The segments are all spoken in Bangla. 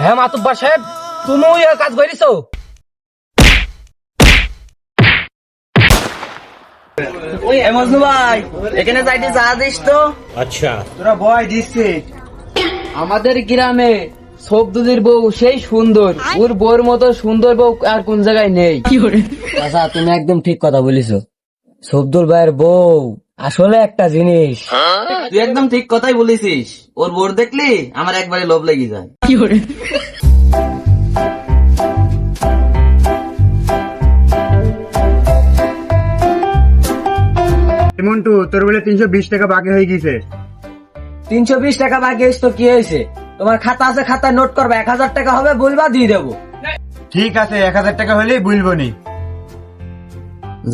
হ্যাঁ মাতুব্বার সাহেব তুমিও এ কাজ করিছো? এ মজনু ভাই এখানে যাইতে চা দিস তো। তোরা ভয় দিচ্ছে। আমাদের গ্রামে সবদুলির বউ সেই সুন্দর। ওর বউর মতো সুন্দর বউ আর কোন জায়গায় নেই। আচ্ছা তুমি একদম ঠিক কথা বলিস সবদুল ভাইয়ের বউ আসলে একটা জিনিস। তুই একদম ঠিক কথাই বলেছিস। ওর বোর দেখলি আমার একবারে লোভ লেগে যায়। মন্টু তোর বলে তিনশো বিশ টাকা বাকি হয়ে গেছে তিনশো বিশ টাকা বাকি হয়েছে তো কি হয়েছে? তোমার খাতা আছে খাতায় নোট করবে এক হাজার টাকা হবে বলবা দিয়ে দেবো। ঠিক আছে এক হাজার টাকা হলেই বলব নি।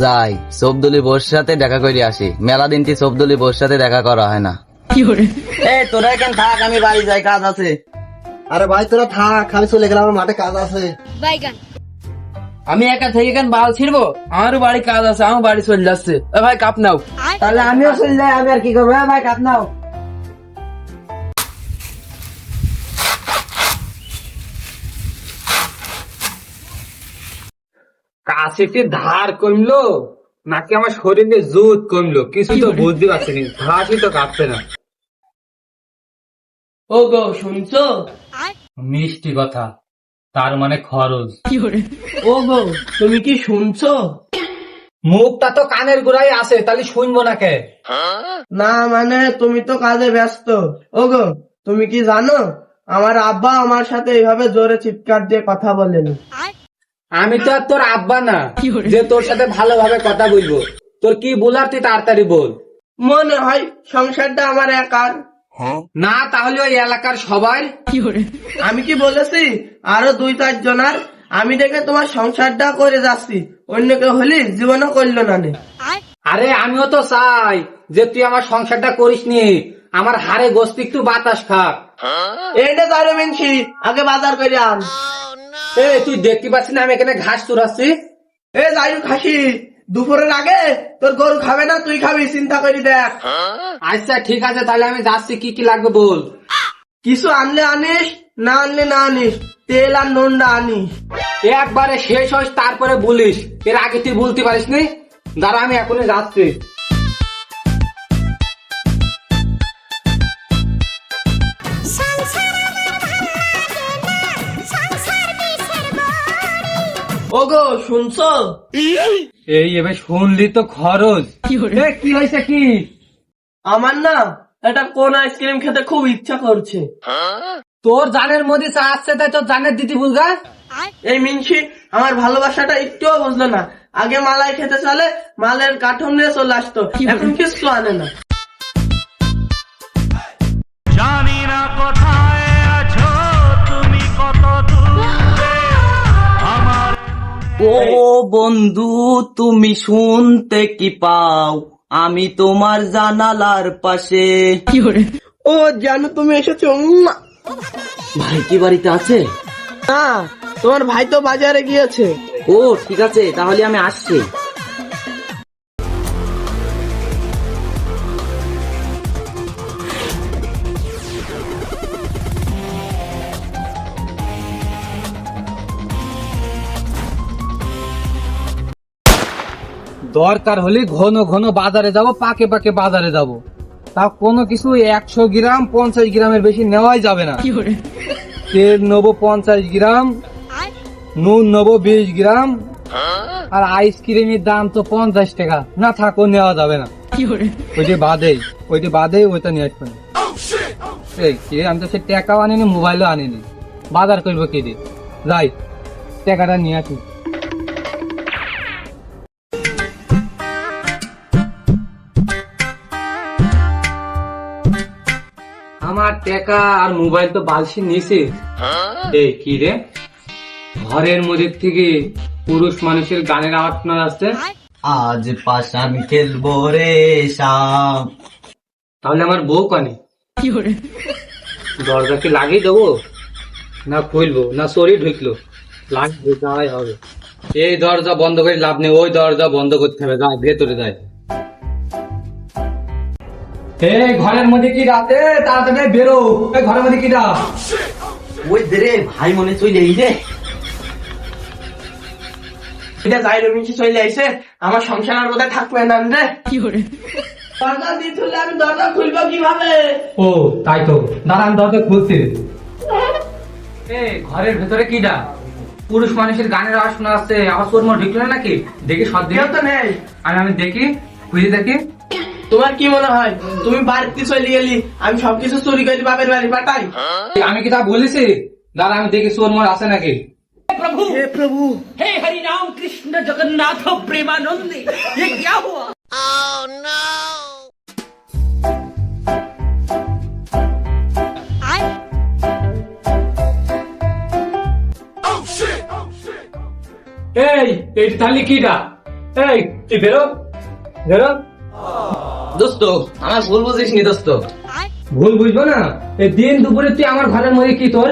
যাই সবদুলি বোর সাথে দেখা করে আসি। মেলা দিনটি সবদুলি বোর সাথে দেখা করা হয় না। এ তোরা এখানে থাক আমি বাড়ি যাই কাজ আছে। আরে ভাই তোরা থাক আমি চলে গেলাম আমার মাঠে কাজ আছে। আমি একা থেকে কেন বাল ছিড়বো? আমারও বাড়ি কাজ আছে আমার বাড়ি চলে যাচ্ছে। এ ভাই কাপ নাও। তাহলে আমিও চলে যাই আমি আর কি করব? হ্যাঁ ভাই কাপ নাও। কাশিতে ধার কমলো নাকি আমার শরীরে জুত কমলো? কিছু তো বুঝতে পারছি না ঘাসই তো কাটছে না। ও গো শুনছো মিষ্টি কথা তার মানে খরচ। ও গো তুমি কি শুনছো? মুখটা তো কানের গোড়ায় আছে তাহলে শুনব না কে? না মানে তুমি তো কাজে ব্যস্ত। ও গো তুমি কি জানো? আমার আব্বা আমার সাথে এইভাবে জোরে চিৎকার দিয়ে কথা বলেন। আমি তো আর তোর আব্বা না যে তোর সাথে ভালোভাবে কথা বলব। তোর কি বলার তুই তাড়াতাড়ি বল। মনে হয় সংসারটা আমার একার। না তাহলে ওই এলাকার সবাই। আমি কি বলেছি? আরও দুই চার জনার। আমি দেখে তোমার সংসারটা করে যাচ্ছি। অন্য কেউ হলি জীবনও করল না। আরে আমিও তো চাই যে তুই আমার সংসারটা করিস নি। আমার হাড়ে গোস্ত একটু বাতাস খাক। এইটা তারও মিনছি। আগে বাজার করে আন। এ তুই দেখতে পাচ্ছিস না আমি এখানে ঘাস চুরাচ্ছি? এ যাই খাসি দুপুরের আগে তোর গরু খাবে না তুই খাবি চিন্তা করি দেখ। আচ্ছা ঠিক আছে তাহলে আমি যাচ্ছি কি কি লাগবে বল। কিছু আনলে আনিস না আনলে না আনিস তেল আর নুনটা আনিস। একবারে শেষ হস তারপরে বলিস। এর আগে তুই বলতে পারিস নি দাঁড়া আমি এখনই যাচ্ছি। ওগো শুনছো? এই। এবার শুনলি তো খরচ। কি হয়েছে কি? আমার না এটা কোন আইসক্রিম খেতে খুব ইচ্ছা করছে। তোর জানের মধ্যে চা আসছে তাই তোর জানের দিদি বুঝগা এই মিনসি আমার ভালোবাসাটা একটুও বুঝলো না। আগে মালাই খেতে চলে মালের কাঠন নিয়ে চলে আসতো। এখন কিছু আনে না। ও বন্ধু তুমি শুনতে কি পাও? আমি তোমার জানালার পাশে। ও জানো তুমি এসেছ। ভাই কি বাড়িতে আছে? না তোমার ভাই তো বাজারে গিয়েছে। ও ঠিক আছে তাহলে আমি আসছি। দরকার হলে ঘন ঘন বাজারে যাব পাকে পাকে বাজারে যাব। তা কোনো কিছু একশো গ্রাম পঞ্চাশ গ্রামের বেশি নেওয়াই যাবে না। তেল নেব পঞ্চাশ গ্রাম নুন নেব বিশ গ্রাম আর আইসক্রিমের দাম তো পঞ্চাশ টাকা। না থাকো নেওয়া যাবে না। ওইটি বাদেই ওইটি বাদেই ওইটা নিয়ে আসবে না। এই কি রে, আমি তো সে টাকাও আনিনি মোবাইলও আনিনি। বাজার করব কি রে? যাই টাকাটা নিয়ে আসি। টাকা আর মোবাইল তো বালসি নিয়েছে। এই কি রে? ঘরের মধ্যে থেকে পুরুষ মানুষের গানের আওয়াজ শোনা যাচ্ছে। আজ পাশান খেলব রে শাম। তাহলে আমার বউ কানে? দরজা কি লাগিয়ে দেবো? না খুলবো না শরীর ঢুকলো। লাগবে যাই হবে। এই দরজা বন্ধ করে লাভ নেই ওই দরজা বন্ধ করতে হবে। যায় ভেতরে যায় এই ঘরের মধ্যে কি রাতে? তাড়াতাড়ি বেরো। এই ঘরের মধ্যে কি রাত? ওই দেরে ভাই মনে চলে এই রে। এটা যাই চলে আইছে। আমার সংসার আর বোধহয় থাকবে না রে? দরজা দিয়ে তুললে আমি দরজা খুলবো কীভাবে? ও তাই তো। দাঁড়ান দরজা খুলছে। এ ঘরের ভেতরে কি কিডা পুরুষ মানুষের গানের আওয়াজ শোনা আওয়াজ তোর মনে ঢুকলো নাকি? দেখি সব তো নেই। আমি আমি দেখি খুঁজে দেখি। তোমার কি মনে হয় তুমি বাড়িতে চলে গেলি আমি সবকিছু চুরি করে বাপের বাড়ি পাঠাই আমি কি তা বলেছি দাঁড়া আমি দেখি চোর মোর আছে নাকি हे हरि राम कृष्ण जगन्नाथ प्रेमानंद ये क्या हुआ এই এই তাহলে কিডা এই তুই বেরো বেরো দোস্ত আমার ভুল বুঝিস নি দোস্ত ভুল বুঝব না? এই দিন দুপুরে তুই আমার ঘরের মধ্যে কি তোর?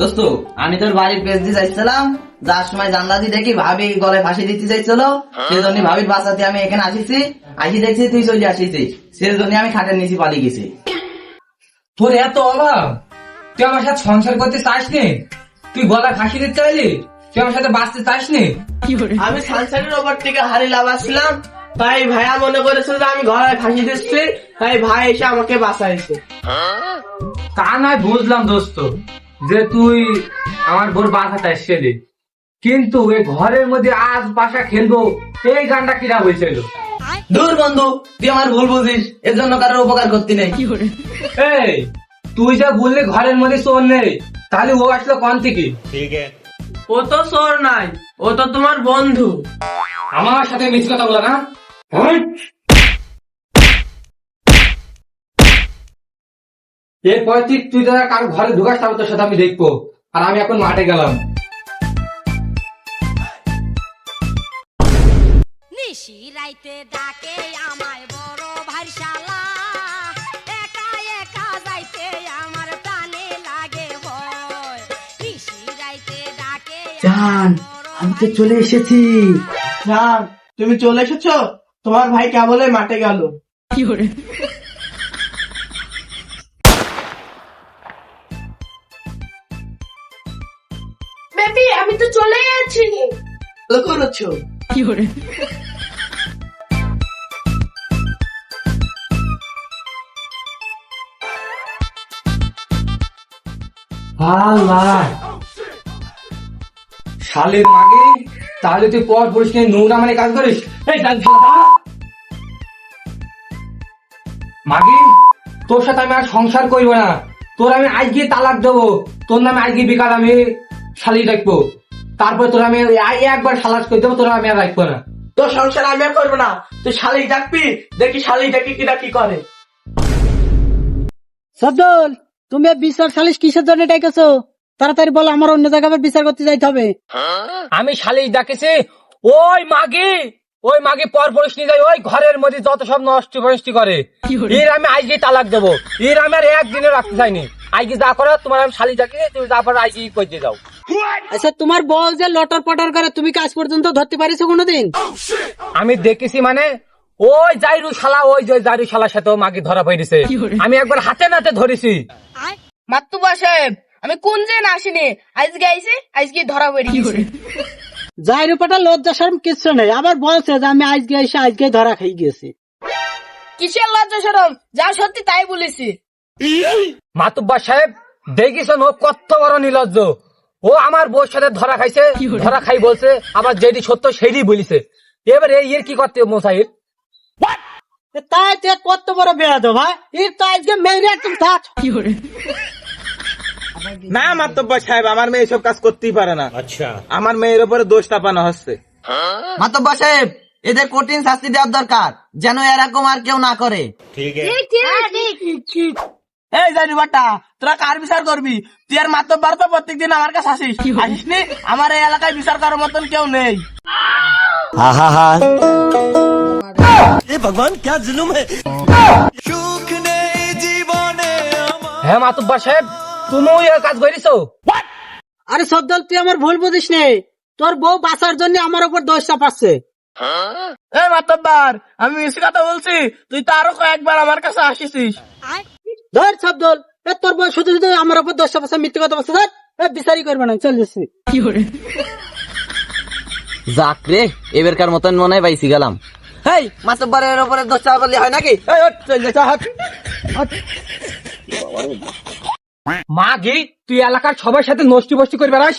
দোস্ত আমি তোর বাড়ির পেজ দিয়ে যাইছিলাম। যার সময় জানলা দিয়ে দেখি ভাবি গলায় ফাঁসি দিতে চাইছিল সেজন্য ভাবির বাসাতে আমি এখানে আসিছি। আসি দেখছি তুই চলে আসিছিস। সেজন্য আমি খাটের নিচে পালিয়ে গেছি। তোর এত অভাব তুই আমার সাথে সংসার করতে চাস নি তুই গলা ফাঁসি দিতে চাইলি? তুই আমার সাথে বাঁচতে চাস নি আমি সানসারের ওপর থেকে হাড়ি লাভাচ্ছিলাম তাই ভাইয়া মনে করেছে যে আমি ঘরে ফাঁসি দিচ্ছি তাই ভাই এসে আমাকে বাঁচাইছে। তা নয় বুঝলাম দোস্ত যে তুই আমার বোর বাসাতে এসেছিলি। কিন্তু এই ঘরের মধ্যে আজ বাসা খেলব এই গানটা কিরা হয়েছিল দূর বন্ধু তুই আমার ভুল বুঝিস এর জন্য কারোর উপকার করতে নেই। এই তুই যা বললি ঘরের মধ্যে চোর নেই তাহলে ও আসলো কোন থেকে? ও তো চোর নাই ও তো তোমার বন্ধু। আমার সাথে মিছ কথা বলা না। এরপর তুই তুই যারা কারও ঘরে ঢুকাস তাহলে তোর সাথে আমি দেখব। আর আমি এখন মাঠে গেলাম। নিশি রাইতে ডাকে আমায় বড় ভারসালা একা একা যাইতে আমার প্রাণে লাগে ভয়। নিশি রাইতে ডাকে জান আমি তো চলে এসেছি। জান তুমি চলে এসেছ? তোমার ভাই কেবলে মাঠে গেল? বেবি আমি তো চলে যাচ্ছি। ভালো করেছ? আল্লাহ শালের মাগে তাহলে তুই পর পরিষ্কার নোংরা মানে কাজ করিস। মাগি তোর সাথে আমি আর সংসার করব না। তোর আমি আজকে তালাক দেবো। তোর নামে আজকে বিকাল আমি শালি রাখব তারপর তোর আমি একবার সালাস করে দেবো তোর আমি আর রাখব না। তোর সংসার আমি আর করব না। তুই শালি ডাকবি দেখি শালি ডাকি কিরা কি করে। সবদল তুমি বিচার সালিশ কিসের জন্য ডেকেছো? তাড়াতাড়ি বলো আমার অন্য জায়গায় আবার বিচার করতে যাইতে হবে। আমি শালি ডাকেছি ওই মাগি ওই মাগি পর পরিস নিয়ে যায় ওই ঘরের মধ্যে যত সব নষ্ট ফষ্ট করে। এর আমি আজকে তালাক দেবো। এর আমি আর একদিনে রাখতে চাইনি। আজকে যা করো তোমার আমি শালি ডাকি তুমি তারপর আজকে করতে যাও। আচ্ছা তোমার বল যে লটর পটর করে তুমি কাজ পর্যন্ত ধরতে পারিছো কোনোদিন? আমি দেখেছি মানে ওই জাইরু শালা ওই যে জাইরু শালার সাথে মাগি ধরা পড়েছে। আমি একবার হাতে নাতে ধরেছি। মাতুবা সাহেব আমি কোন যে আসিনি আজকে আইসি আজকে ধরা পড়ে। গেছি যাই রূপাটা লজ্জা শরম কিচ্ছু নেই। আবার বলছে যে আমি আজকে এসে আজকে ধরা খাই গেছি। কিসের লজ্জা সরম যা সত্যি তাই বলেছি। মাতুব্বা সাহেব দেখিস ও কত বড় নির্লজ্জ ও আমার বউর সাথে ধরা খাইছে ধরা খাই বলছে আবার যেটি সত্য সেটি বলিছে। এবার এই এর কি করতে মোসাইল তাই তুই কত বড় বেড়া দো ভাই এর তো আজকে মেরে একদম থাক না মাতব্বর সাহেব আমার মেয়ে এসব কাজ করতেই পারে না। আচ্ছা। আমার মেয়ের উপরে দোষ চাপানো হচ্ছে। মাতব্বা সাহেব এদের কঠিন শাস্তি দেওয়ার দরকার যেন এরকম আর কেউ না করে। এই জানি বাটা তোরা কার বিচার করবি? তুই আর তো প্রত্যেকদিন আমার কাছে আসিস। আসিস নি? আমার এই এলাকায় বিচার করার মতন কেউ নেই। হ্যাঁ মাতুব্বা সাহেব তুমিও এর কাজ করিছো? আরে সবদল তুই আমার ভুল বুঝিস নেই তোর বউ বাঁচার জন্য আমার উপর দোষ চাপাচ্ছে। এই মাতব্বার আমি কথা বলছি তুই তো আরও কয়েকবার আমার কাছে আসিস ধর সবদল এ তোর বউ শুধু শুধু আমার উপর মিথ্যে কথা বলছে এ বিচারই করবে না চল যাচ্ছি। যাক রে এবারকার মতন মনে হয় পাইছি গেলাম। হেই মাতব্বরের উপরে দোষ করলে হয় নাকি? এই, চল যা, হাট। মা গে তুই এলাকার সবার সাথে নষ্টি বষ্টি করে বেড়াস?